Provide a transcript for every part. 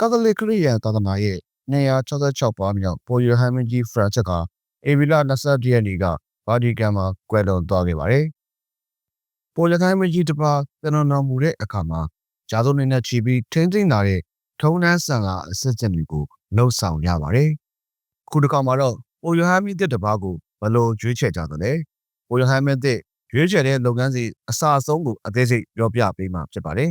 ကာသလစ်ခရစ်ယာန်သာသနာရဲ့266ပါးမြောက်ပေါ်ရဟန်းမင်းကြီးဖရန်ချစ်ကအေဗီလာ21ရက်နေ့ကဗာတီကန်မှာကွယ်လွန်သွားခဲ့ပါတယ်။ပေါ်ရဟန်းမင်းကြီးတစ်ပါးတနင်္လာမူတဲ့အခါမှာဂျာဇုန်နေနဲ့ချီပြီးထင်းထင်းလာတဲ့ထုံးနှန်းဆန်ကအစစ်အကျင့်တွေကိုလှုပ်ဆောင်ရပါတယ်။ခုတစ်ခါမှာတော့ပေါ်ရဟန်းမင်းတစ်ပါးကိုဘယ်လိုရွေးချယ်ကြသလဲ။ပေါ်ရဟန်းမင်းတစ်ရွေးချယ်တဲ့လုပ်ငန်းစီအစအဆုံးကိုအသေးစိတ်ပြောပြပေးမှာဖြစ်ပါတယ်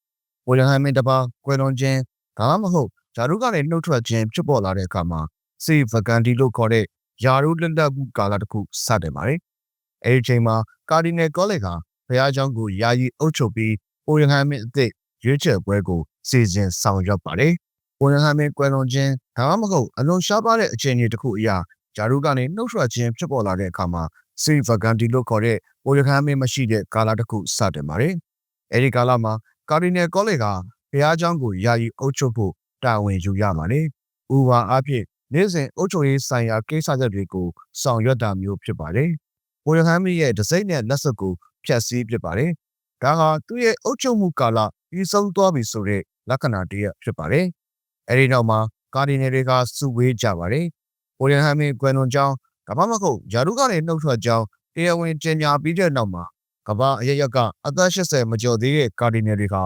။ပေါ်ရဟန်းမင်းတစ်ပါးကွယ်လွန်ခြင်း ဒါမှမဟုတ်ဂျာရုကနေနှုတ်ထွက်ခြင်းဖြစ်ပေါ်လာတဲ့အခါမှာစေဗကန်ဒီလို့ခေါ်တဲ့ယာရုလက်လက်မှုကာလတစ်ခုစတင်ပါတယ်။အဲဒီချိန်မှာကာဒီနယ်ကောလိပ်ကဘုရားကျောင်းကိုယာယီအုပ်ချုပ်ပြီးအိုယဟန်မင်းအသစ်ရွေးချယ်ပွဲကိုစီစဉ်ဆောင်ရွက်ပါတယ်။အိုယဟန်မင်းကွယ်လွန်ခြင်းဒါမှမဟုတ်အလွန်ရှားပါးတဲ့အခြေအနေတစ်ခုအရာဂျာရုကနေနှုတ်ထွက်ခြင်းဖြစ်ပေါ်လာတဲ့အခါမှာစေဗကန်ဒီလို့ခေါ်တဲ့အိုယဟန်မင်းမရှိတဲ့ကာလတစ်ခုစတင်ပါတယ်။အဲဒီကာလမှာကာဒီနယ်ကောလိပ်ကဘု ရားကျောင်းကိုယာယီအုပ်ချုပ်ဖို့တာဝန်ယူရပါတယ်။ဥပမာအားဖြင့်နေ့စဉ်အုပ်ချုပ်ရေးဆိုင်ရာကိစ္စရပ်တွေကိုဆောင်ရွက်တာမျိုးဖြစ်ပါတယ်။ဘိုယဟမ်းမီရဲ့ဒစိမ့်နဲ့လက်စွပ်ကိုဖျက်ဆီးဖြစ်ပါတယ်။ဒါဟာသူ့ရဲ့အုပ်ချုပ်မှုကာလပြီးဆုံးသွားပြီဆိုတဲ့လက္ခဏာတည်းဖြစ်ပါတယ်။အဲဒီနောက်မှာ ကာဒီနယ်တွေက စုဝေးကြပါတယ်။ဘိုယဟမ်းမီကွယ်လွန်ကြောင်းကမ္ဘာမဟုတ်ဂျာရုကနေနှုတ်ထွက်ကြောင်း တရားဝင်ကြေညာပြီးတဲ့နောက်မှာ ကမ္ဘာအရရက်က အသက်80မကျော်သေးတဲ့ ကာဒီနယ်တွေက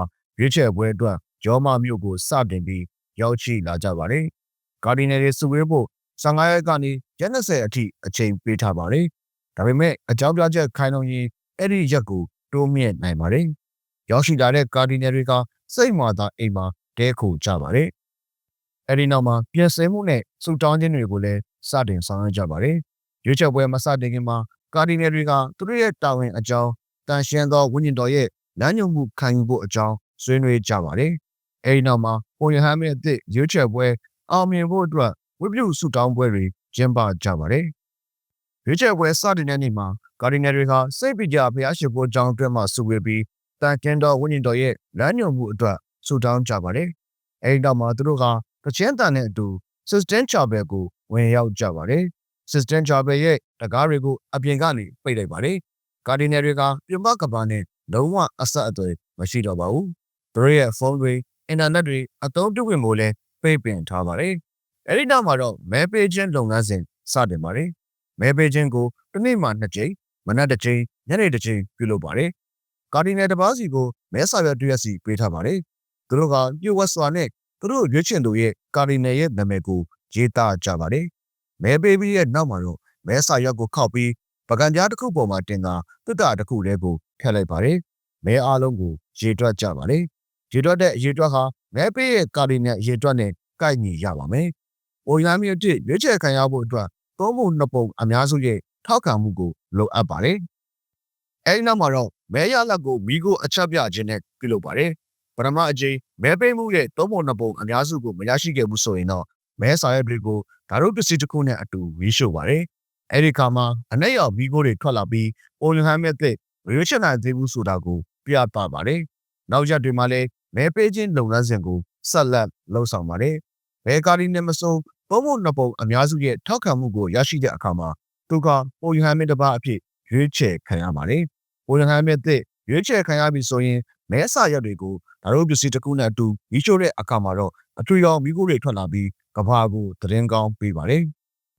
ရွေးချယ်ပွဲအတွက်ဂျောမာမြို့ကိုစတင်ပြီးရောက်ရှိလာကြပါတယ်။ကာဒီနယ်တွေစုဝေးဖို့15ရက်ကနေရက်20အထိအချိန်ပေးထားပါတယ်။ဒါပေမဲ့အကြောင်းပြချက်ခိုင်လုံရင်အဲ့ဒီရက်ကိုတိုးမြင့်နိုင်ပါတယ်။ရောက်ရှိလာတဲ့ကာဒီနယ်တွေကစိတ်မာသာအိမ်မှာတဲခိုကြပါတယ်။အဲ့ဒီနောက်မှာပြင်ဆင်မှုနဲ့စူတောင်းခြင်းတွေကိုလည်းစတင်ဆောင်ရွက်ကြပါတယ်။ရွေးချယ်ပွဲမစတင်ခင်မှာကာဒီနယ်တွေကသူတို့ရဲ့တာဝန်အကြောင်းတန်ရှင်းသောဝိညာဉ်တော်ရဲ့လမ်းညွှန်မှုခံယူဖို့အကြောင်း ဆွေးနွေးကြပါတယ်။အဲဒီနောက်မှာပေါ်ရဟန်းမင်းအသစ်ရွေးချယ်ပွဲအောင်မြင်ဖို့အတွက်ဝိပုဆုတောင်းပွဲတွေကျင်းပကြပါတယ်။ရွေးချယ်ပွဲစတင်တဲ့နေ့မှာကာဒီနယ်တွေကစိတ်ပကြဖျားရှိခိုးကြောင်းအတွင်းမှာစုဝေးပြီးတန်ကင်တော်ဝိညာဉ်တော်ရဲ့လမ်းညွှန်မှုအတွက်ဆုတောင်းကြပါတယ်။အဲဒီနောက်မှာသူတို့ကတချင်းတန်နဲ့အတူ System Chapel ကိုဝင်ရောက်ကြပါတယ်။ System Chapel ရဲ့တကားတွေကိုအပြင်ကနေပိတ်လိုက်ပါတယ်။ကာဒီနယ်တွေကပြင်ပကဘာနဲ့လုံးဝအဆက်အသွယ်မရှိတော့ပါဘူး။ သူတို့ရဲ့ဖုန်းတွေအင်တာနက်တွေအသုံးပြုခွင့်ကိုလည်းပိတ်ပင်ထားပါတယ်။အဲဒီနောက်မှာတော့မဲပေးခြင်းလုပ်ငန်းစဉ်စတင်ပါတယ်။မဲပေးခြင်းကိုတစ်နေ့မှာနှစ်ကြိမ်မနက်တစ်ကြိမ်ညနေတစ်ကြိမ်ပြုလုပ်ပါတယ်။ကာဒီနယ်တပါးစီကိုမဲစာရွက်တစ်ရက်စီပေးထားပါတယ်။သူတို့ကပြုတ်ဝက်စွာနဲ့သူတို့ရွေးချယ်သူရဲ့ကာဒီနယ်ရဲ့နာမည်ကိုရေးသားကြပါတယ်။မဲပေးပြီးရဲ့နောက်မှာတော့မဲစာရွက်ကိုခောက်ပြီးပကံကြားတစ်ခုပေါ်မှာတင်တာတစ်တာတစ်ခုတည်းကိုဖျက်လိုက်ပါတယ်။မဲအားလုံးကိုရေတွက်ကြပါတယ်။ ရေတွက်တဲ့အရေတွက်ဟာမဲပေးရဲ့ကာဒီနယ်အရေတွက်နဲ့ကိုက်ညီရပါမယ်။အိုရမ်းမျိုးတစ်ရွေးချယ်ခံရဖို့အတွက်သုံးပုံနှစ်ပုံအများစုရဲ့ထောက်ခံမှုကိုလိုအပ်ပါတယ်။အဲဒီနောက်မှာတော့မဲရလက်ကိုမိကိုအချက်ပြခြင်းနဲ့ပြုလုပ်ပါတယ်။ပထမအကြိမ်မဲပေးမှုရဲ့သုံးပုံနှစ်ပုံအများစုကိုမရရှိခဲ့ဘူးဆိုရင်တော့မဲစာရွက်တွေကိုဓာတ်ရုပ်ပစ္စည်းတစ်ခုနဲ့အတူဝီးရှို့ပါတယ်။အဲဒီခါမှာအနက်ရောက်မိကိုတွေထွက်လာပြီးအိုလန်ဟမ်မဲ့တဲ့ရွေးချယ်နိုင်သေးဘူးဆိုတာကိုပြသပါတယ်။နောက်ရက်တွေမှာလည်း မဲပေးခြင်းလုပ်ငန်းစဉ်ကိုဆက်လက်လှုပ်ဆောင်ပါတယ်။ဘယ်ကာလီနဲ့မဆုံးပုံမှုနှစ်ပုံအများစုရဲ့ထောက်ခံမှုကိုရရှိတဲ့အခါမှာသူကပိုယဟန်မင်းတစ်ပါးအဖြစ်ရွေးချယ်ခံရပါတယ်။ပိုယဟန်မင်းတဲ့ရွေးချယ်ခံရပြီဆိုရင်မဲစာရက်တွေကိုဒါတို့ပစ္စည်းတစ်ခုနဲ့အတူမိရှို့တဲ့အခါမှာတော့အထွေရောင်မိခိုးတွေထွက်လာပြီးကဘာကိုသတင်းကောင်းပေးပါတယ်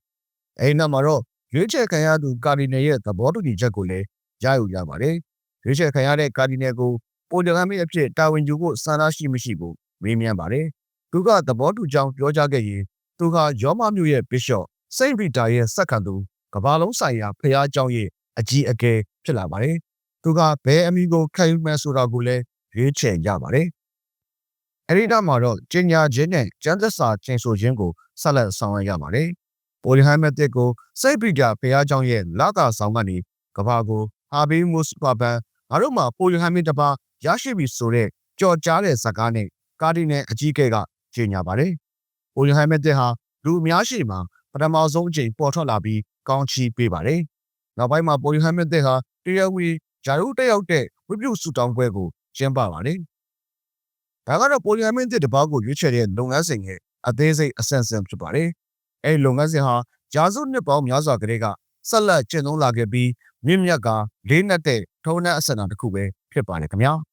။အဲဒီနောက်မှာတော့ရွေးချယ်ခံရသူကာဒီနယ်ရဲ့သဘောတူညီချက်ကိုလည်းရယူရပါတယ်။ရွေးချယ်ခံရတဲ့ကာဒီနယ်ကို ပိုလီဂရမီအဖြစ်တာဝန်ယူဖို့စံသားရှိမရှိကိုမေးမြန်းပါတယ်။သူကသဘောတူကြောင်းပြောကြားခဲ့ရင်သူကယောမမြို့ရဲ့ Bishop စိန့်ရီတာရဲ့စက္ကန့်သူကဘာလုံးဆိုင်ရာဖျားเจ้าရဲ့အကြီးအကဲဖြစ်လာပါတယ်။သူကဘဲအမီကိုခံယူမယ်ဆိုတာကိုလည်းရွေးချယ်ရပါတယ်။အဲဒီနောက်မှာတော့ကျင်ညာခြင်းနဲ့ကျန်းသက်စာကျင်ဆိုခြင်းကိုဆက်လက်ဆောင်ရွက်ရပါတယ်။ပိုလီဟိုင်မက်တစ်ကိုစိန့်ရီတာဖျားเจ้าရဲ့လာတာဆောင်ကနေကဘာကိုဟာဘီမုစပါဘန်ငါတို့မှာပိုလီဟိုင်မက်တစ်ပါး ရရှိပြီဆိုတဲ့ကြော်ကြားတဲ့ဇာကားနဲ့ကာဒီနယ်အကြီးအကဲကကြေညာပါတယ်။ပိုလီဟိုင်မက်တစ်ဟာလူအများရှိမှပထမဆုံးအကြိမ်ပေါ်ထွက်လာပြီးကောင်းချီးပေးပါတယ်။နောက်ပိုင်းမှာပိုလီဟိုင်မက်တစ်ဟာတရားဝင်ဂျာရုတက်ရောက်တဲ့ဝိပုစုတောင်းပွဲကိုကျင်းပပါတယ်။ဒါကတော့ပိုလီဟိုင်မက်တစ်တပားကိုရွေးချယ်တဲ့လုပ်ငန်းစဉ်ရဲ့အသေးစိတ်အဆင့်ဆင့်ဖြစ်ပါတယ်။အဲဒီလုပ်ငန်းစဉ်ဟာဂျာစုနှစ်ပေါင်းများစွာကလေးကဆက်လက်ကျင့်သုံးလာခဲ့ပြီးမြင့်မြတ်ကလေးနက်တဲ့ထုံးနှက်အစနာတစ်ခုပဲဖြစ်ပါတယ်ခင်ဗျာ။